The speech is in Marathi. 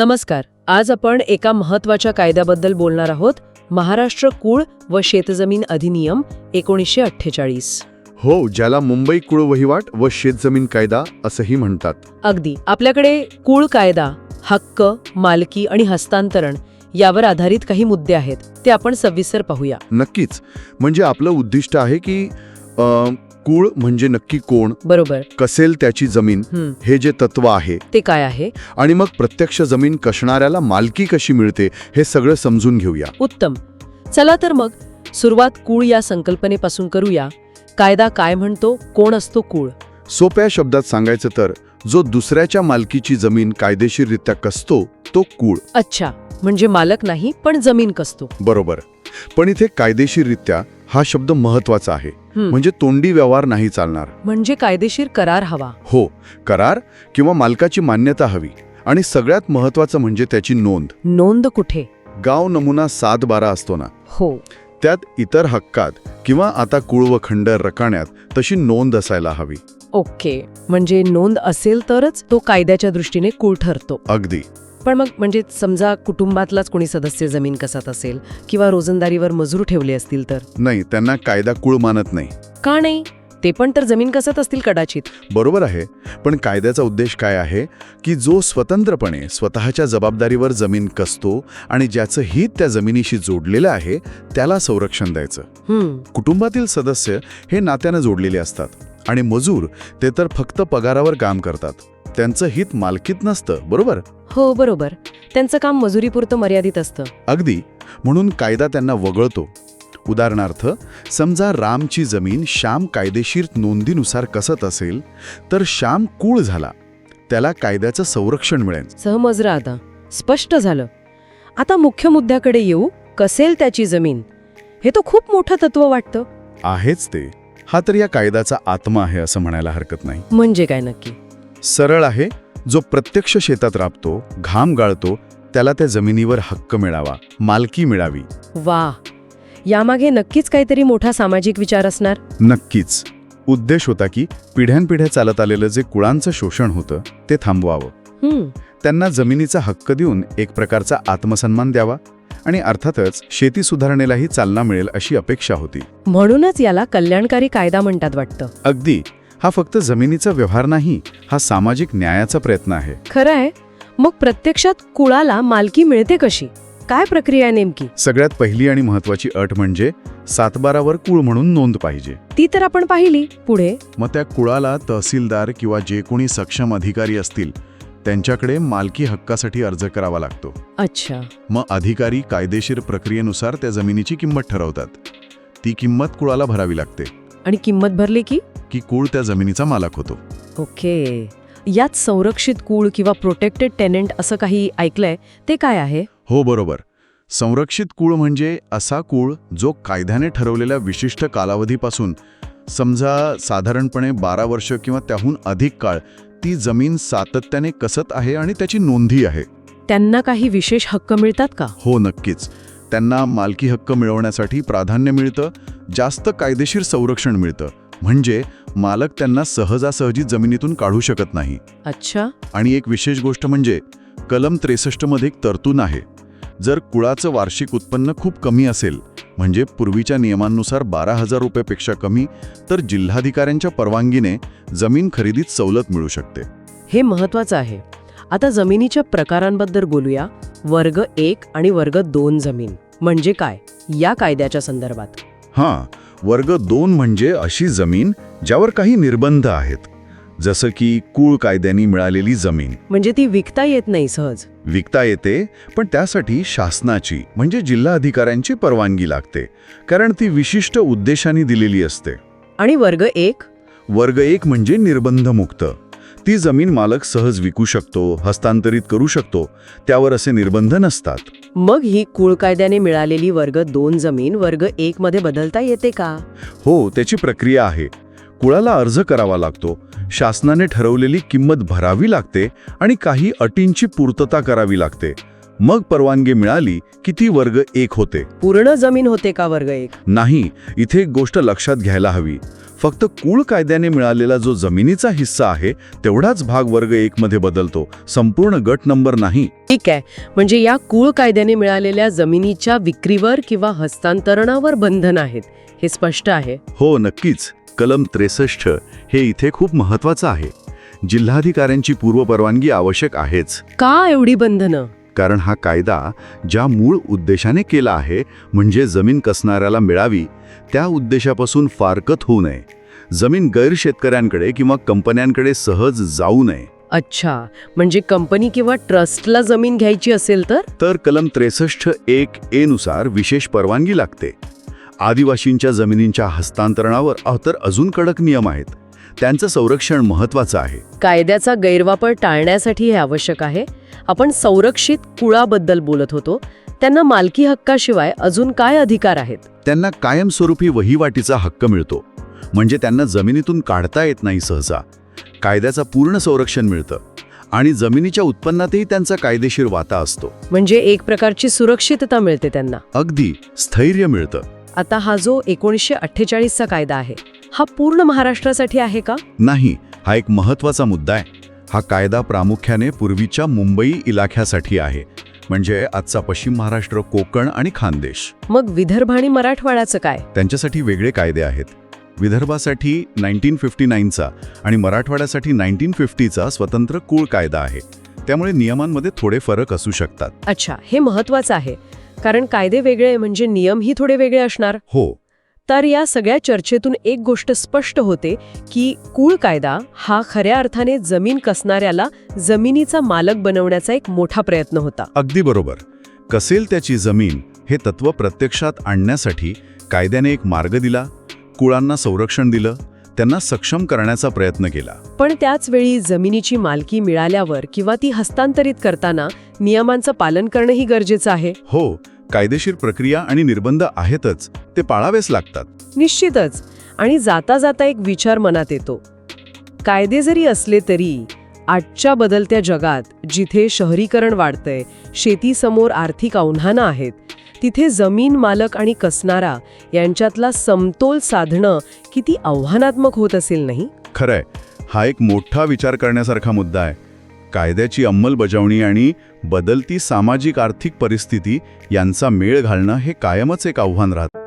नमस्कार. आज आपण एका महत्त्वाच्या कायद्याबद्दल बोलणार आहोत. महाराष्ट्र कुळ व शेतजमीन अधिनियम एकोणीसशे अठ्ठेचाळीस. हो ज्याला मुंबई कुळ वहिवाट व शेतजमीन कायदा असंही म्हणतात. अगदी. आपल्याकडे कुळ कायदा हक्क मालकी आणि हस्तांतरण यावर आधारित काही मुद्दे आहेत. ते आपण सविस्तर पाहूया. नक्कीच. म्हणजे आपलं उद्दिष्ट आहे की अ, कुळ म्हणजे नक्की कोण? बरोबर. कसेल त्याची जमीन? हं, जे तत्व आहे. ते काय आहे? आणि मग प्रत्यक्ष जमीन कसणाऱ्याला मालकी कशी मिळते हे सगळं समजून घेऊया. उत्तम. चला तर मग सुरुवात कुळ या संकल्पनेपासून करूया. कायदा काय म्हणतो कोण असतो कुळ? सोप्या शब्दात सांगायचं तर जो दुसऱ्याच्या मालकीची जमीन कायदेशीररित्या कसतो तो कुळ. अच्छा. म्हणजे मालक नाही पण जमीन कसतो. बरोबर. पण इथे कायदेशीररित्या हा शब्द महत्त्वाचा आहे. म्हणजे तोंडी व्यवहार नाही चालणार. म्हणजे कायदेशीर करार हवा. हो करार किंवा मालकाची मान्यता हवी आणि सगळ्यात महत्वाचं म्हणजे त्याची नोंद. नोंद कुठे? गाव नमुना सात बारा असतो ना? हो. त्यात इतर हक्कात किंवा आता कुळ व खंडर रकाण्यात तशी नोंद असायला हवी. ओके. म्हणजे नोंद असेल तरच तो कायद्याच्या दृष्टीने कुळ ठरतो. अगदी. पण मग म्हणजे समजा कुटुंबातलाच कोणी सदस्य जमीन कसत असेल किंवा रोजंदारीवर मजूर ठेवले असतील तर? नाही त्यांना कायदा कुळ मानत नाही. का नाही? ते पण तर जमीन कसत असतील कदाचित. बरोबर आहे पण कायद्याचा उद्देश काय आहे? की जो स्वतंत्रपणे स्वतःच्या जबाबदारीवर जमीन कसतो आणि ज्याचं हित त्या जमिनीशी जोडलेलं आहे त्याला संरक्षण द्यायचं. कुटुंबातील सदस्य हे नात्यानं जोडलेले असतात आणि मजूर ते तर फक्त पगारावर काम करतात. त्यांचं हित मालकीत नसतं बरोबर? हो बरोबर. त्यांचं काम मजुरीपुरतं मर्यादित असतं. अगदी. म्हणून कायदा त्यांना वगळतो. उदाहरणार्थ समजा रामची जमीन श्याम कायदेशीर नोंदीनुसार कसत असेल तर श्याम कूळ झाला. त्याला कायद्याचं संरक्षण मिळेल. सहमजरा आता. स्पष्ट झालं. आता मुख्य मुद्द्याकडे येऊ कसेल त्याची जमीन? हे तो खूप मोठं तत्व वाटतं. आहेच ते. हा तर या कायद्याचा आत्मा आहे असं म्हणायला हरकत नाही. म्हणजे काय नक्की? सरळ आहे जो प्रत्यक्ष शेतात राबतो घाम गाळतो त्याला त्या जमिनीवर हक्क मिळावा मालकी मिळावी. वा यामागे नक्कीच काहीतरी मोठा सामाजिक विचार असणार. नक्कीच. उद्देश होता की पिढ्यानपिढ्या चालत आलेलं जे कुळांचं शोषण होतं ते थांबवावं. त्यांना जमिनीचा हक्क देऊन एक प्रकारचा आत्मसन्मान द्यावा आणि अर्थातच शेती सुधारणेलाही चालना मिळेल अशी अपेक्षा होती. म्हणूनच याला कल्याणकारी कायदा म्हणतात वाटतं. अगदी. हा फक्त जमिनीचा व्यवहार नाही हा सामाजिक न्यायाचा प्रयत्न आहे. खरं आहे मग प्रत्यक्षात कुळाला मालकी मिळते कशी? काय प्रक्रिया आहे नेमकी? सगळ्यात पहिली आणि महत्वाची अट म्हणजे सातबारावर कुळ म्हणून नोंद पाहिजे. ती तर आपण पाहिली. पुढे? मग त्या कुळाला तहसीलदार किंवा जे कोणी सक्षम अधिकारी असतील त्यांच्याकडे मालकी हक्कासाठी अर्ज करावा लागतो. अच्छा. मग अधिकारी कायदेशीर प्रक्रियेनुसार त्या जमिनीची किंमत ठरवतात. ती किंमत कुळाला भरावी लागते. आणि किंमत भरली की? की कुळ त्या जमिनीचा मालक होतो. ओके. यात संरक्षित कुळ किंवा प्रोटेक्टेड टेनेंट असं काही ऐकलंय ते काय आहे? हो बरोबर. संरक्षित कुळ म्हणजे असा कुळ जो कायद्याने ठरवलेल्या विशिष्ट कालावधीपासून समजा साधारणपणे बारा वर्ष किंवा त्याहून अधिक काळ ती जमीन सातत्याने कसत आहे आणि त्याची नोंदी आहे. त्यांना काही विशेष हक्क मिळतात का? हो नक्कीच. त्यांना मालकी हक्क मिळवण्यासाठी प्राधान्य मिळतं जास्त कायदेशीर संरक्षण मिळतं. म्हणजे मालक त्यांना सहजासहजी जमिनीतून काढू शकत नाही. अच्छा. आणि एक विशेष गोष्ट म्हणजे कलम त्रेसष्टमध्ये एक तरतूद आहे. जर कुळाचं वार्षिक उत्पन्न खूप कमी असेल म्हणजे पूर्वीच्या नियमांनुसार बारा हजार रुपयापेक्षा कमी तर जिल्हाधिकाऱ्यांच्या परवानगीने जमीन खरेदीत सवलत मिळू शकते. हे महत्वाचं आहे. आता जमिनीच्या प्रकारांबद्दल बोलूया. वर्ग एक आणि वर्ग दोन जमीन. म्हणजे काय? या कायद्याच्या संदर्भात. हां. वर्ग दोन म्हणजे अशी जमीन ज्यावर काही निर्बंध आहेत. जसं की कुळ कायद्यानी मिळालेली जमीन. म्हणजे ती विकता येत नाही सहज. विकता येते पण त्यासाठी शासनाची म्हणजे जिल्हा अधिकाऱ्यांची परवानगी लागते. कारण ती विशिष्ट उद्देशाने दिलेली असते. आणि वर्ग एक? वर्ग एक म्हणजे निर्बंधमुक्त. ती जमीन मालक सहज विकू शकतो हस्तांतरित करू शकतो त्यावर असे निर्बंध नसतात. मग ही कुळ कायद्याने मिळालेली वर्ग दोन जमीन वर्ग एक मध्ये बदलता येते का? हो त्याची प्रक्रिया आहे. कुळाला अर्ज करावा लागतो. शासनाने ठरवलेली किंमत भरावी लागते आणि काही अटींची पूर्तता करावी लागते. मग परवानगी मिळाली की ती वर्ग एक होते. पूर्ण जमीन होते का वर्ग एक? नाही इथे एक गोष्ट लक्षात घ्यायला हवी. फक्त कुळ कायद्याने मिळालेला जो जमिनीचा हिस्सा आहे तेवढाच भाग वर्ग एक मध्ये बदलतो. संपूर्ण गट नंबर नाही. ठीक आहे. म्हणजे या कुळ कायद्याने मिळालेल्या जमिनीच्या विक्रीवर किंवा हस्तांतरणावर बंधन आहेत. हे स्पष्ट आहे? हो नक्कीच. कलम त्रेसष्ट हे इथे खूप महत्वाचं आहे. जिल्हाधिकाऱ्यांची पूर्वपरवानगी आवश्यक आहेच. का एवढी बंधनं? कारण हा कायदा ज्या मूळ उद्देशाने केला आहे म्हणजे जमीन कसणाऱ्याला मिळावी त्या उद्देशापासून फारकत होऊ नये. जमीन गैरशेतकऱ्यांकडे किंवा कंपन्यांकडे सहज जाऊ नये. अच्छा म्हणजे कंपनी किंवा ट्रस्टला जमीन घ्यायची असेल तर? तर कलम त्रेसष्ट एक ए नुसार विशेष परवानगी लागते. आदिवासींच्या जमिनींच्या हस्तांतरणावर तर अजून कडक नियम आहेत. त्यांचं संरक्षण महत्वाचं आहे. कायद्याचा गैरवापर टाळण्यासाठी हे आवश्यक आहे. आपण संरक्षित कुळाबद्दल बोलत होतो. त्यांना मालकी हक्काशिवाय अजून काय अधिकार आहेत? त्यांना कायमस्वरूपी वहिवाटीचा हक्क मिळतो. म्हणजे त्यांना जमिनीतून काढता येत नाही सहसा. कायद्याचं पूर्ण संरक्षण मिळतं. आणि जमिनीच्या उत्पन्नातही त्यांचा कायदेशीर वाटा असतो. म्हणजे एक प्रकारची सुरक्षितता मिळते त्यांना. अगदी स्थैर्य मिळतं. आता हा जो एकोणीसशे अठ्ठेचाळीसचा कायदा आहे हा पूर्ण महाराष्ट्रासाठी आहे का? नाही हा एक महत्त्वाचा मुद्दा आहे. हा कायदा प्रामुख्याने पूर्वीच्या मुंबई इलाख्यासाठी आहे. म्हणजे आजचा पश्चिम महाराष्ट्र कोकण आणि खानदेश. मग विदर्भ आणि मराठवाड्याचं काय? त्यांच्यासाठी वेगळे कायदे आहेत. विदर्भासाठी नाईन्टीन फिफ्टी नाईनचा आणि मराठवाड्यासाठी नाईन्टीन फिफ्टीचा स्वतंत्र कुळ कायदा आहे. त्यामुळे नियमांमध्ये थोडे फरक असू शकतात. अच्छा हे महत्वाचं आहे. कारण कायदे वेगळे म्हणजे नियमही थोडे वेगळे असणार. हो तर या सगळ्या चर्चेतून एक गोष्ट स्पष्ट होते की कुळ कायदा हा खऱ्या अर्थाने जमीन कसणाऱ्याला जमिनीचा मालक बनवण्याचा एक मोठा प्रयत्न होता. अगदी बरोबर. कसेल त्याची जमीन हे तत्व प्रत्यक्षात आणण्यासाठी कायद्याने एक मार्ग दिला कुळांना संरक्षण दिलं त्यांना सक्षम करण्याचा प्रयत्न केला. पण त्याच वेळी जमिनीची मालकी मिळाल्यावर किंवा ती हस्तांतरित करताना नियमांचं पालन करणंही गरजेचं आहे. हो कायदेशीर प्रक्रिया आणि निर्बंध आहेतच ते पाळावेच लागतात. निश्चितच. आणि जाता जाता एक विचार मनात येतो. कायदे जरी असले तरी आजच्या बदलत्या जगात जिथे शहरीकरण वाढतंय शेतीसमोर आर्थिक आव्हानं आहेत तिथे जमीन मालक आणि कसणारा यांच्यातला समतोल साधणं किती आव्हानात्मक होत असेल नाही? खरंय. हा एक मोठा विचार करण्यासारखा मुद्दा आहे. कायद्याची अंमलबजावणी आणि बदलती सामाजिक आर्थिक परिस्थिती यांचा मेळ घालणं हे कायमच एक आव्हान राहतं.